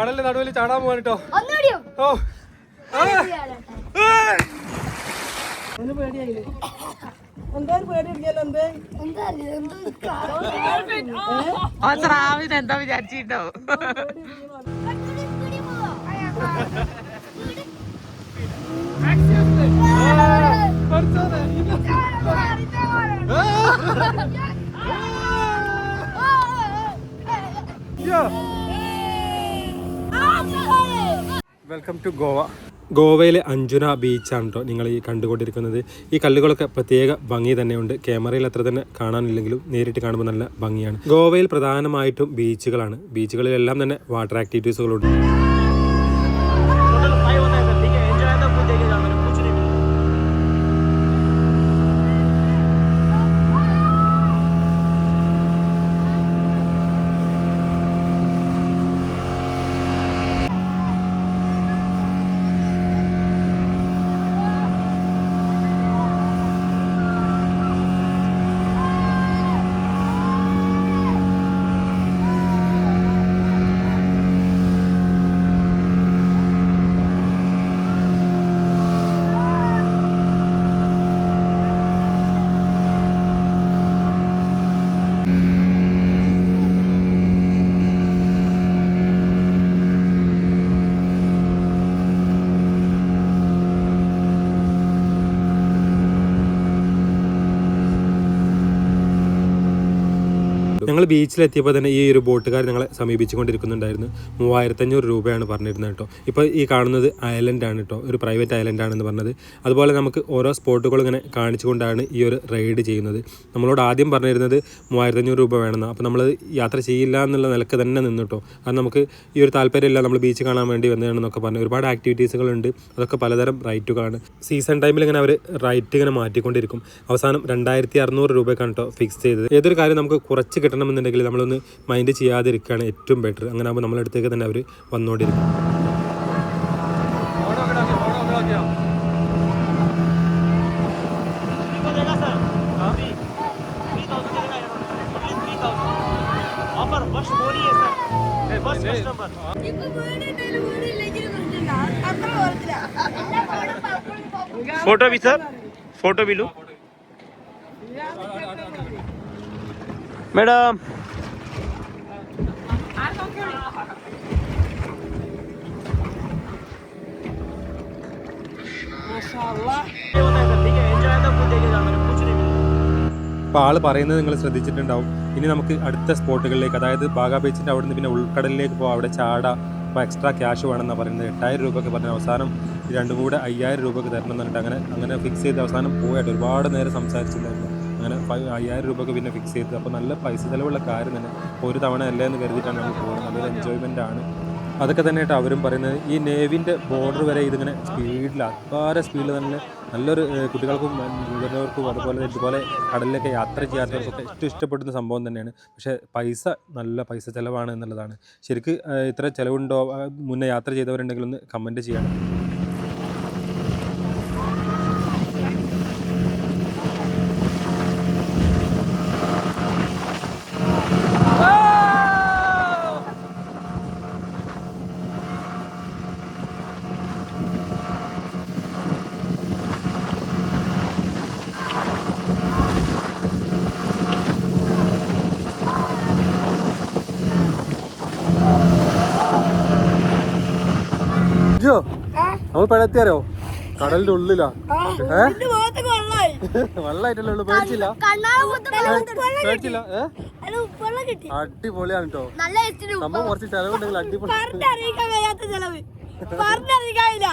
കടലിന്റെ നടുവിൽ ചാടാൻ പോവാൻ കേട്ടോ ഓ പേടിയായില്ലേ എന്താ സ്രാവിന് എന്താ വിചാരിച്ചിട്ടോ പോവാ. പഠിച്ചോനെ, ഇത്. വെൽക്കം ടു ഗോവ ഗോവയിലെ അഞ്ജുന ബീച്ചാണ് കേട്ടോ നിങ്ങൾ ഈ കണ്ടുകൊണ്ടിരിക്കുന്നത്. ഈ കല്ലുകളൊക്കെ പ്രത്യേക ഭംഗി തന്നെയുണ്ട്. ക്യാമറയിൽ അത്ര തന്നെ കാണാനില്ലെങ്കിലും നേരിട്ട് കാണുമ്പോൾ നല്ല ഭംഗിയാണ്. ഗോവയിൽ പ്രധാനമായിട്ടും ബീച്ചുകളാണ്. ബീച്ചുകളിലെല്ലാം തന്നെ വാട്ടർ ആക്ടിവിറ്റീസുകളുണ്ട് ഞങ്ങൾ ബീച്ചിലെത്തിയപ്പോൾ തന്നെ ഈ ഒരു ബോട്ടുകാർ ഞങ്ങളെ സമീപിച്ചുകൊണ്ടിരിക്കുന്നുണ്ടായിരുന്നു. മൂവായിരത്തഞ്ഞൂറ് രൂപയാണ് പറഞ്ഞിരുന്നത് കേട്ടോ. ഇപ്പോൾ ഈ കാണുന്നത് ഐലൻഡാണ് കേട്ടോ. ഒരു പ്രൈവറ്റ് ഐലൻഡ് ആണെന്ന് പറഞ്ഞത്. അതുപോലെ നമുക്ക് ഓരോ സ്പോട്ടുകളും ഇങ്ങനെ കാണിച്ചുകൊണ്ടാണ് ഈ ഒരു റൈഡ് ചെയ്യുന്നത്. നമ്മളോട് ആദ്യം പറഞ്ഞിരുന്നത് മൂവായിരത്തഞ്ഞൂറ് രൂപ വേണമെന്ന്. അപ്പോൾ നമ്മൾ യാത്ര ചെയ്യില്ല എന്നുള്ള നിലയ്ക്ക് തന്നെ നിന്നു കേട്ടോ. കാരണം നമുക്ക് ഈ ഒരു താല്പര്യമില്ല നമ്മൾ ബീച്ച് കാണാൻ വേണ്ടി വന്നതാണെന്നൊക്കെ പറഞ്ഞു ഒരുപാട് ആക്ടിവിറ്റീസുകളുണ്ട് അതൊക്കെ പലതരം റൈറ്റുകളാണ് സീസൺ ടൈമിൽ ഇങ്ങനെ അവർ റൈറ്റ് ഇങ്ങനെ മാറ്റിക്കൊണ്ടിരിക്കും. അവസാനം രണ്ടായിരത്തി അറുന്നൂറ് രൂപയ്ക്കാണ് കേട്ടോ ഫിക്സ് ചെയ്തത്. ഏതൊരു കാര്യം നമുക്ക് കുറച്ച് ചെയ്യണമെന്നുണ്ടെങ്കിൽ നമ്മളൊന്ന് മൈൻഡ് ചെയ്യാതിരിക്കുകയാണ് ഏറ്റവും ബെറ്റർ അങ്ങനെ ആകുമ്പോൾ നമ്മളടുത്തേക്ക് തന്നെ അവർ വന്നുകൊണ്ടിരിക്കും ഫോട്ടോ ബി സാർ ഫോട്ടോ ബിലു ಮೇಡಮ್ അപ്പോൾ ആൾ പറയുന്നത് നിങ്ങൾ ശ്രദ്ധിച്ചിട്ടുണ്ടാവും. ഇനി നമുക്ക് അടുത്ത സ്പോട്ടുകളിലേക്ക് അതായത് ബാഗ ബീച്ചിന്റെ അവിടുന്ന് പിന്നെ ഉൾക്കടലിലേക്ക് പോകാം അവിടെ ചാട അപ്പോൾ എക്സ്ട്രാ ക്യാഷ് വേണമെന്നാണ് പറയുന്നത്. എട്ടായിരം രൂപ ഒക്കെ പറഞ്ഞ അവസാനം രണ്ടും കൂടെ അയ്യായിരം രൂപ ഒക്കെ തരണം എന്നിട്ട് അങ്ങനെ അങ്ങനെ ഫിക്സ് ചെയ്ത് അവസാനം പോയിട്ട്. ഒരുപാട് നേരം സംസാരിച്ചിട്ടുണ്ടായിരുന്നു. അങ്ങനെ അയ്യായിരം രൂപയ്ക്ക് പിന്നെ ഫിക്സ് ചെയ്ത്. അപ്പോൾ നല്ല പൈസ ചിലവുള്ള കാര്യം തന്നെ. ഒരു തവണ അല്ലേ എന്ന് കരുതിയിട്ടാണ് നമ്മൾ പോകുന്നത്. നല്ലൊരു എൻജോയ്മെന്റ് ആണ്. അതൊക്കെ തന്നെയായിട്ട് അവരും പറയുന്നത്. ഈ നേവിന്റെ ബോർഡർ വരെ ഇതിങ്ങനെ സ്പീഡിൽ അപാര സ്പീഡിൽ തന്നെ നല്ലൊരു കുട്ടികൾക്കും മുതിർന്നവർക്കും അതുപോലെ ഇതുപോലെ കടലിലൊക്കെ യാത്ര ചെയ്യാത്തവർക്കൊക്കെ ഏറ്റവും ഇഷ്ടപ്പെടുന്ന സംഭവം തന്നെയാണ്. പക്ഷേ പൈസ നല്ല പൈസ ചിലവാണ് എന്നുള്ളതാണ്. ശരിക്ക് ഇത്ര ചിലവുണ്ടോ? മുന്നേ യാത്ര ചെയ്തവരുണ്ടെങ്കിൽ ഒന്ന് കമന്റ് ചെയ്യണം നമ്മൾ പഴത്തിയാരോ കടലിന്റെ ഉള്ളിലാ. ഉള്ളു പേടിച്ചില്ല? പേടിച്ചില്ല അടിപൊളിയാണ് കേട്ടോ നല്ല ടേസ്റ്റിന് ഉപ്പ്. സംഭവം കുറച്ച് ചെലവുണ്ടെങ്കിൽ അടിപൊളി. പറഞ്ഞറിയിക്കാൻ കഴിയാത്ത ചെലവ്. പറഞ്ഞറിയിക്കാനില്ല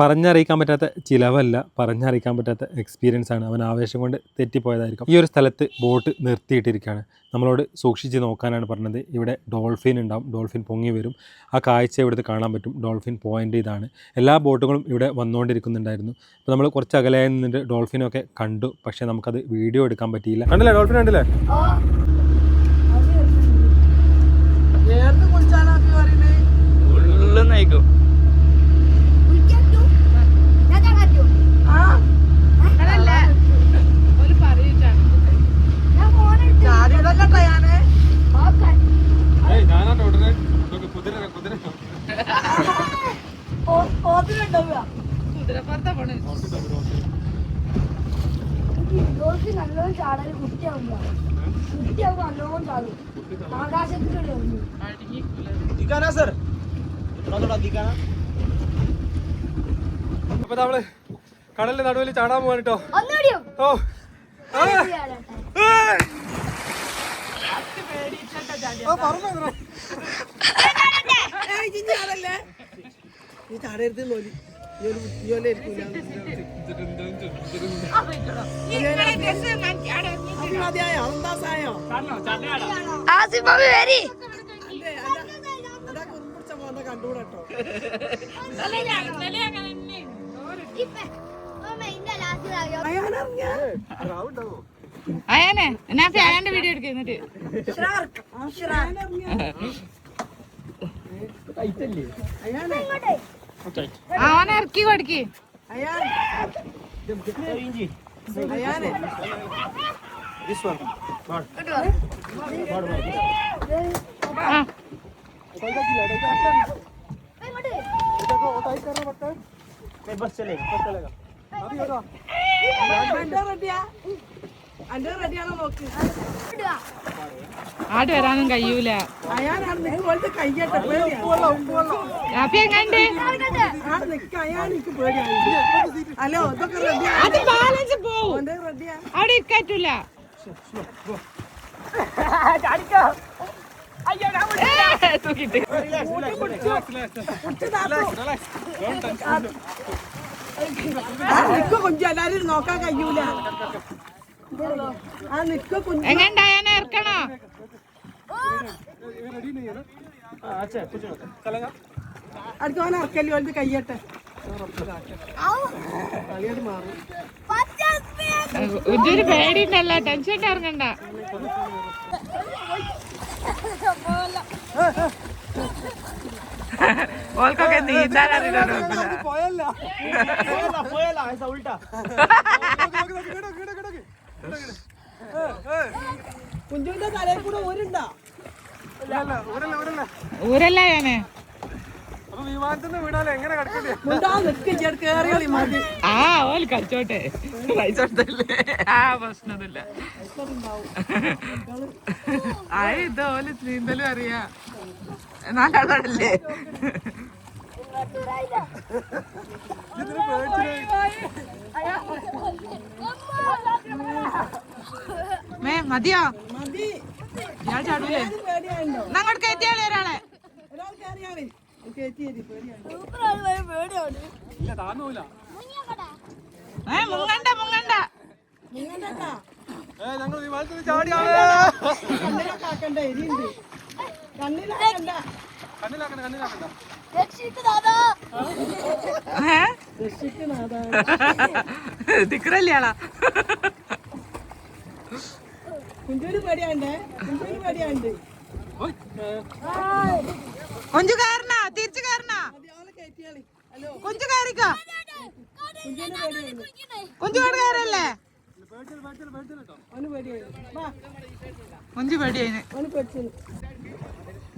പറഞ്ഞറിയിക്കാൻ പറ്റാത്ത ചിലവല്ല പറഞ്ഞറിയിക്കാൻ പറ്റാത്ത എക്സ്പീരിയൻസ് ആണ്. അവൻ ആവേശം കൊണ്ട് തെറ്റിപ്പോയതായിരിക്കും. ഈ ഒരു സ്ഥലത്ത് ബോട്ട് നിർത്തിയിട്ടിരിക്കുകയാണ്. നമ്മളോട് സൂക്ഷിച്ച് നോക്കാനാണ് പറഞ്ഞത്. ഇവിടെ ഡോൾഫിൻ ഉണ്ടാവും. ഡോൾഫിൻ പൊങ്ങി വരും. ആ കാഴ്ച ഇവിടുത്തെ കാണാൻ പറ്റും. ഡോൾഫിൻ പോയിന്റ് ഇതാണ്. എല്ലാ ബോട്ടുകളും ഇവിടെ വന്നുകൊണ്ടിരിക്കുന്നുണ്ടായിരുന്നു. അപ്പോൾ നമ്മൾ കുറച്ച് അകലെയായി നിന്നിട്ട് ഡോൾഫിനൊക്കെ കണ്ടു. പക്ഷേ നമുക്കത് വീഡിയോ എടുക്കാൻ പറ്റിയില്ല. കണ്ടില്ലേ ഡോൾഫിൻ കണ്ടില്ലേ? കുളിച്ചാലാ സർ അപ്പൊ നമ്മൾ കടലിന്റെ നടുവിൽ ചാടാൻ പോവാൻ ഓ പറഞ്ഞു ചാടല്ലേ നീ ചാടരുത് നോലി കണ്ടുകൂടട്ടോ അയാനെ എന്നാ അയാന്റെ വീഡിയോ എടുക്കുന്നിട്ട് അവനെ ഇറക്കി കൊടുക്ക് അയാൾ അയാളെ दिस वन ആ नहीं बस चलेगा बस चलेगा അന്റെ റെഡിയാ അന്റെ റെഡിയാണോ നോക്ക് ആട് വരാനും കഴിയൂല അയാളാണ് നിനക്ക് പോലത്തെ വരാനും കഴിയൂല. അത് ബാലൻസ് പോവും. അവിടെ ഇരിക്കറ്റൂല. കുഞ്ചു എല്ലാരും നോക്കാൻ കഴിയൂല. എങ്ങനെയാ ഇറക്കണോ അടുത്തവൻ ഇറക്കല്ലോ അതിന്റെ കയ്യട്ടെ ഒരു പേടിയുണ്ടല്ലോ ടെൻഷൻ ഇറങ്ങണ്ട ഓൾക്കൊക്കെ നീന്താൻ അറിയില്ല കുഞ്ചുവിന്റെ തലയിൽ കൂടെ ഊരുണ്ടോ. ഊരല്ല ഞാൻ. ആ ഓൽ കഴിച്ചോട്ടെ പൈസ കൊടുത്തല്ലേ? ആ പ്രശ്നമൊന്നുമില്ല ആ ഇത് ഓൽ നീന്തലും അറിയാ. നാലാളല്ലേ? മേ മതിയോ? മതി ഞാൻ ചാടൂലേ? അങ്ങോട്ട് കയറ്റിയാളി ഒരാളെ. ഏ മുങ്ങണ്ട മുങ്ങണ്ട. ഞങ്ങൾ വിമാനത്തിൽ ചാടിയാണ് കണ്ണിലൊക്കെ ആക്കണ്ട എരിയുണ്ട് കണ്ണിലാക്കണ്ട കണ്ണിലാക്കണ്ട. കണ്ണിലാക്കണ്ട ഏ രക്ഷിക്കണതാ ദിക്കറല്ലേ ആളാ കുഞ്ചൂര് പേടിയാണ്ടേ കുഞ്ചൂര് പേടിയാണ്ട്. കൊഞ്ചു കയറണ തിരിച്ചു കയറണ കൊഞ്ചു കയറിക്കോ കൊഞ്ചു കയറി കയറല്ലേ പേടിയായി. കൊഞ്ചു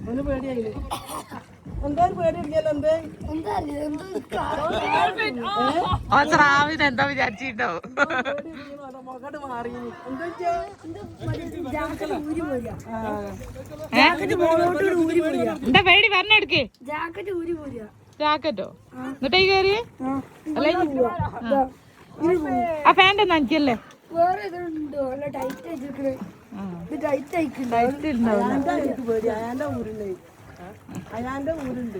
അവന് പേടിയായി. എന്തോ ഒരു പേടി ഇരിക്കല്ലോ എന്തേ സ്രാവിന് പേടി എന്താ പറഞ്ഞെടുക്ക് ജാക്കറ്റ്? ഊരി പോരുക ജാക്കറ്റോ എന്നിട്ടേ കയറി ആ പാന്റ് നനയ്ക്കല്ലേ വേറെ ഇതുണ്ടോ ടൈറ്റ് ഇത് ടൈറ്റ് ആയിട്ടുണ്ട് അയാന്റെ ഊരുണ്ട്.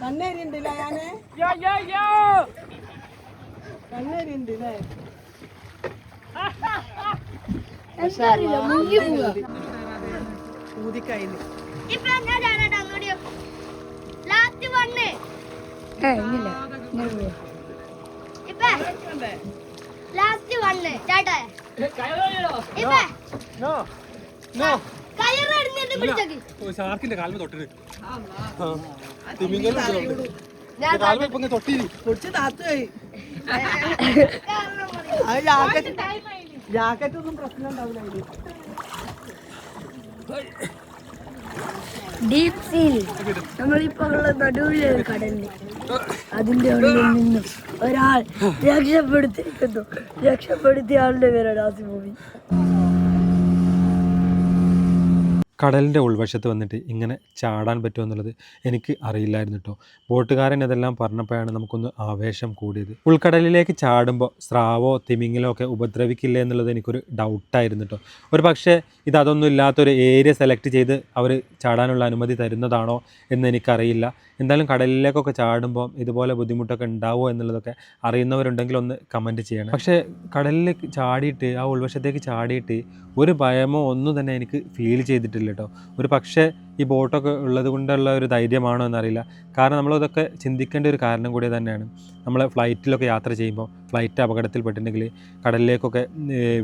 കണ്ണേരി ഉണ്ട് അയാനെ കണ്ണേരി ഉണ്ട് അല്ലേ ഇപ്പൊ ലാസ്റ്റ് വണ്ണ് ചാട്ടെ. ഇപ്പൊ? ഷാർക്കിന്റെ കാൽമ തൊട്ടിട്ട് തിമിങ്ങലും ഇപ്പൊ തൊട്ടിരി. പൊടിച്ച് ജാക്കറ്റ് ജാക്കറ്റ് ഒന്നും പ്രശ്നം ഉണ്ടാവില്ല ഡീപ് സീൽ നമ്മളിപ്പോ ഉള്ള നടുവിലെ കടലിൽ അതിന്റെ ഉള്ളിൽ നിന്നും ഒരാൾ രക്ഷപ്പെടുത്തിയിരിക്കുന്നു. രക്ഷപ്പെടുത്തിയ ആളുടെ പേരാണ് ആസിമോബി കടലിന്റെ ഉൾവശത്ത് വന്നിട്ട് ഇങ്ങനെ ചാടാൻ പറ്റുമോ എന്നുള്ളത് എനിക്ക് അറിയില്ലായിരുന്നു കേട്ടോ ബോട്ടുകാരൻ ഇതെല്ലാം പറഞ്ഞപ്പോഴാണ് നമുക്കൊന്ന് ആവേശം കൂടിയത്. ഉൾക്കടലിലേക്ക് ചാടുമ്പോൾ സ്രാവോ തിമിങ്ങിലോ ഒക്കെ ഉപദ്രവിക്കില്ല എന്നുള്ളത് എനിക്കൊരു ഡൗട്ടായിരുന്നു കേട്ടോ ഒരു പക്ഷേ ഇത് അതൊന്നും ഇല്ലാത്തൊരു ഏരിയ സെലക്ട് ചെയ്ത് അവർ ചാടാനുള്ള അനുമതി തരുന്നതാണോ എന്ന് എനിക്കറിയില്ല. എന്തായാലും കടലിലേക്കൊക്കെ ചാടുമ്പോൾ ഇതുപോലെ ബുദ്ധിമുട്ടൊക്കെ ഉണ്ടാവുമോ എന്നുള്ളതൊക്കെ അറിയുന്നവരുണ്ടെങ്കിൽ ഒന്ന് കമന്റ് ചെയ്യണം. പക്ഷേ കടലിലേക്ക് ചാടിയിട്ട് ആ ഉൾവശത്തേക്ക് ചാടിയിട്ട് ഒരു ഭയമോ ഒന്നും തന്നെ എനിക്ക് ഫീൽ ചെയ്തിട്ടില്ല കേട്ടോ. ഒരു പക്ഷേ ഈ ബോട്ടൊക്കെ ഉള്ളത് കൊണ്ടുള്ള ഒരു ധൈര്യമാണോ എന്നറിയില്ല. കാരണം നമ്മളതൊക്കെ ചിന്തിക്കേണ്ട ഒരു കാരണം കൂടി തന്നെയാണ്. നമ്മൾ ഫ്ലൈറ്റിലൊക്കെ യാത്ര ചെയ്യുമ്പോൾ ഫ്ലൈറ്റ് അപകടത്തിൽപ്പെട്ടിട്ടുണ്ടെങ്കിൽ കടലിലേക്കൊക്കെ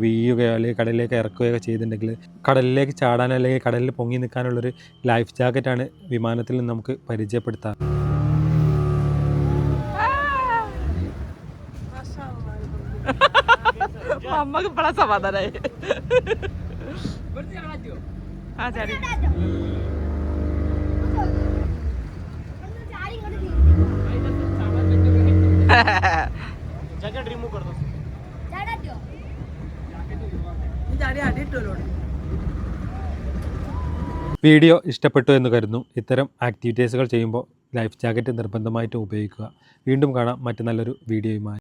വീഴുകയോ അല്ലെങ്കിൽ കടലിലേക്ക് ഇറക്കുകയോ ചെയ്തിട്ടുണ്ടെങ്കിൽ കടലിലേക്ക് ചാടാൻ അല്ലെങ്കിൽ കടലിൽ പൊങ്ങി നിൽക്കാനുള്ളൊരു ലൈഫ് ജാക്കറ്റാണ് വിമാനത്തിൽ നിന്ന് നമുക്ക് പരിചയപ്പെടുത്താം. അമ്മയ്ക്ക് ഇപ്പഴാ സമാധാനായി. ആ ജാക്കറ്റ് റിമൂവ് ദോ വീഡിയോ ഇഷ്ടപ്പെട്ടു എന്ന് കരുതുന്നു. ഇത്തരം ആക്ടിവിറ്റീസുകൾ ചെയ്യുമ്പോൾ ലൈഫ് ജാക്കറ്റ് നിർബന്ധമായിട്ടും ഉപയോഗിക്കുക. വീണ്ടും കാണാം മറ്റു നല്ലൊരു വീഡിയോയുമായി.